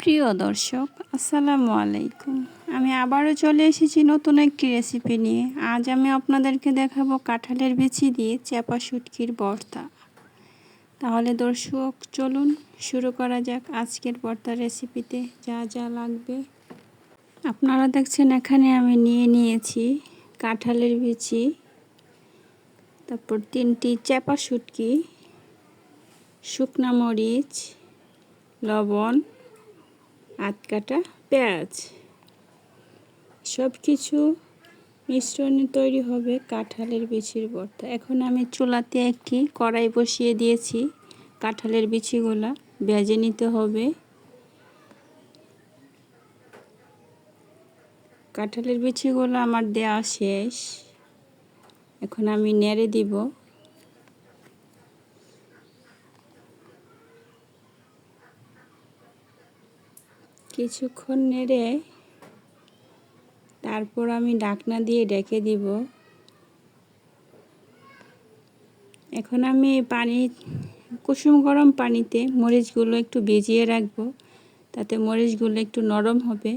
প্রিয় দর্শক, আসসালামু আলাইকুম। আমি আবারও চলে এসেছি নতুন একটি রেসিপি নিয়ে। আজ আমি আপনাদেরকে দেখাবো কাঁঠালের বিচি দিয়ে চাপা শুটকির ভর্তা। তাহলে দর্শক, চলুন শুরু করা যাক আজকের ভর্তা রেসিপিতে যা যা লাগবে। আপনারা দেখছেন, এখানে আমি নিয়ে নিয়েছি কাঁঠালের বিচি, তারপর তিনটি চাপা শুটকি, শুকনা মরিচ, লবণ আধ কাটা পেঁয়াজ। সব কিছু মিশ্রণে তৈরি হবে কাঁঠালের বিচির ভর্তা এখন আমি চুলাতে একটি কড়াই বসিয়ে দিয়েছি কাঁঠালের বিচিগুলা। ভেজে নিতে হবে। কাঁঠালের বিচিগুলো আমার দেওয়া শেষ। এখন আমি নেড়ে দিব। কিছুক্ষণ নেড়ে তারপর আমি ডাকনা দিয়ে ডেকে দিব। এখন আমি পানি, কুসুম গরম পানিতে মরিচগুলো একটু ভিজিয়ে রাখব। তাতে মরিচগুলো একটু নরম হবে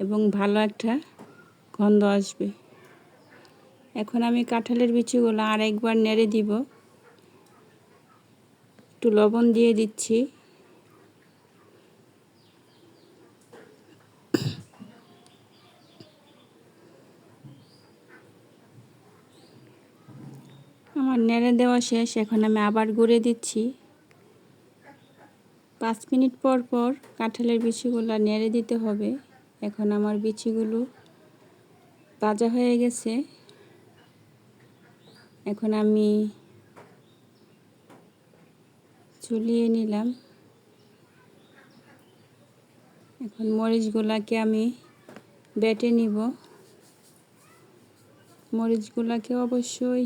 এবং ভালো একটা গন্ধ আসবে। এখন আমি কাঁঠালের বিচিগুলো আর একবার নেড়ে দিব। একটু লবণ দিয়ে দিচ্ছি। আমার নেড়ে দেওয়া শেষ, এখন আমি আবার গুঁড়ে দিচ্ছি। পাঁচ মিনিট পর পর কাঁঠালের বিচিগুলো নেড়ে দিতে হবে। এখন আমার বিচিগুলো ভাজা হয়ে গেছে। এখন আমি চুলিয়ে নিলাম। এখন মরিচগুলাকে আমি বেটে নিব। মরিচগুলাকে অবশ্যই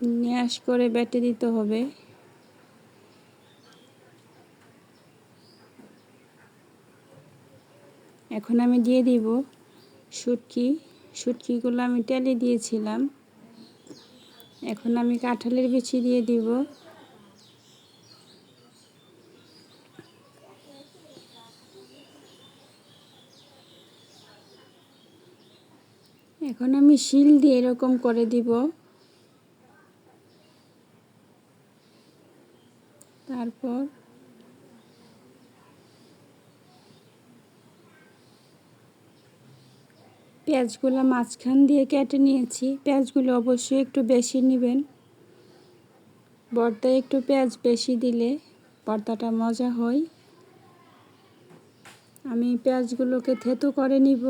ন্যাশ করে বেটে দিতে হবে। এখন আমি দিয়ে দিব শুটকি। শুটকিগুলো আমি টেলে দিয়েছিলাম। এখন আমি কাঁঠালের বিচি দিয়ে দিব। এখন আমি শিল দিয়ে এরকম করে দিব। তারপর পেঁয়াজগুলো মাঝখান দিয়ে কেটে নিয়েছি। পেঁয়াজগুলো অবশ্যই একটু বেশি নেবেন। ভর্তায় একটু পেঁয়াজ বেশি দিলে ভর্তাটা মজা হয়। আমি পেঁয়াজগুলোকে থেতু করে নিব।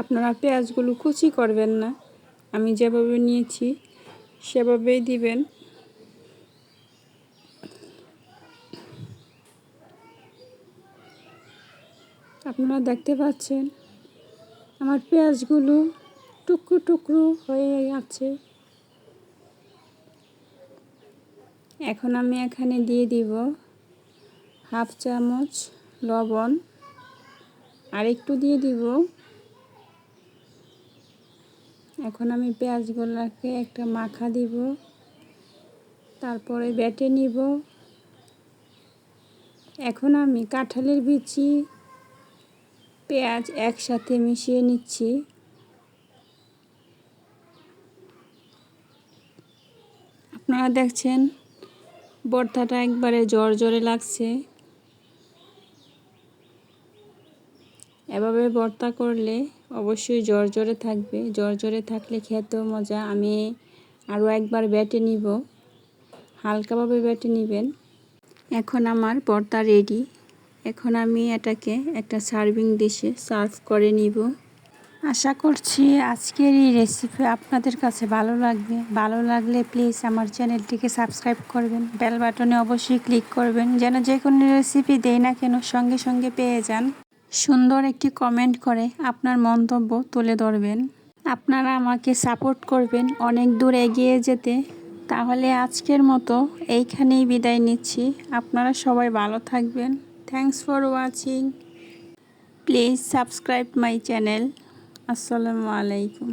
আপনারা পেঁয়াজগুলো কুচি করবেন না। আমি যেভাবে নিয়েছি, সেভাবেই দিবেন। আপনারা দেখতে পাচ্ছেন, আমার পেঁয়াজগুলো টুকরো টুকরো হয়ে আছে। এখন আমি এখানে দিয়ে দিব হাফ চামচ লবণ। আর একটু দিয়ে দিব এখন আমি পেঁয়াজগুলোকে একটা মাখা দিব, তারপরে বেটে নিব। এখন আমি কাঁঠালের বিচি, পেঁয়াজ একসাথে মিশিয়ে নিচ্ছি। আপনারা দেখছেন, বর্তাটা একবারে জ্বর জ্বরে লাগছে। এভাবে বর্তা করলে অবশ্যই জ্বর জ্বরে থাকবে। জ্বর জ্বরে থাকলে খেতেও মজা। আমি আরও একবার ব্যাটে নিব। হালকাভাবে ব্যাটে নেবেন। এখন আমার ভর্তা রেডি এখন আমি এটাকে একটা সার্ভিং ডিশে সার্ভ করে নিব। আশা করছি আজকের এই রেসিপি আপনাদের কাছে ভালো লাগবে। ভালো লাগলে প্লিজ আমার চ্যানেলটিকে সাবস্ক্রাইব করবেন। বেল বাটনে অবশ্যই ক্লিক করবেন। যেন যে কোনো রেসিপি দেই না কেন সঙ্গে সঙ্গে পেয়ে যান। সুন্দর একটি কমেন্ট করে আপনার মন্তব্য তুলে ধরবেন। আপনারা আমাকে সাপোর্ট করবেন অনেক দূর এগিয়ে যেতে। তাহলে আজকের মতো এইখানেই বিদায় নিচ্ছি। আপনারা সবাই ভালো থাকবেন। Thanks for watching please subscribe my channel আসসালামু আলাইকুম।